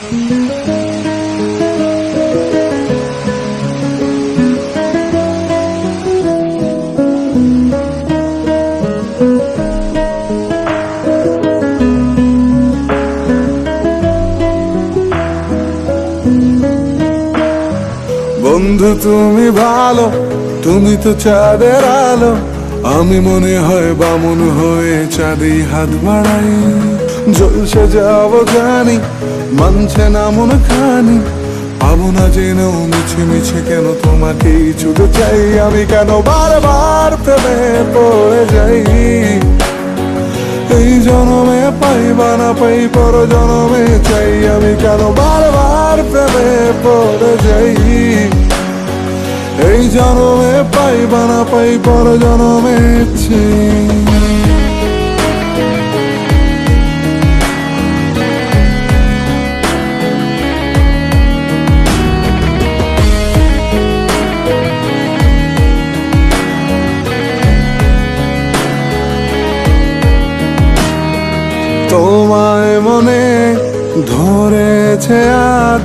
বন্ধু তুমি ভালো তুমি তো চাঁদের আলো। আমি মনে হয় বামন হয়ে চাঁদেই হাত বাড়াই। জলসে যাব জানি মানছে না মন খানি। পাবো না যেন মিছে মিছে কেন তোমাকেই ছুটে চাই। আমি কেন বারবার প্রেমে পড়ে যাই? এই জনমে পাই বা না পাই পর জনমে চাই। আমি কেন বারবার প্রেমে পড়ে যাই? জনমে পাই বা না পাই পর জনমে তোমায় মনে ধরেছে আজ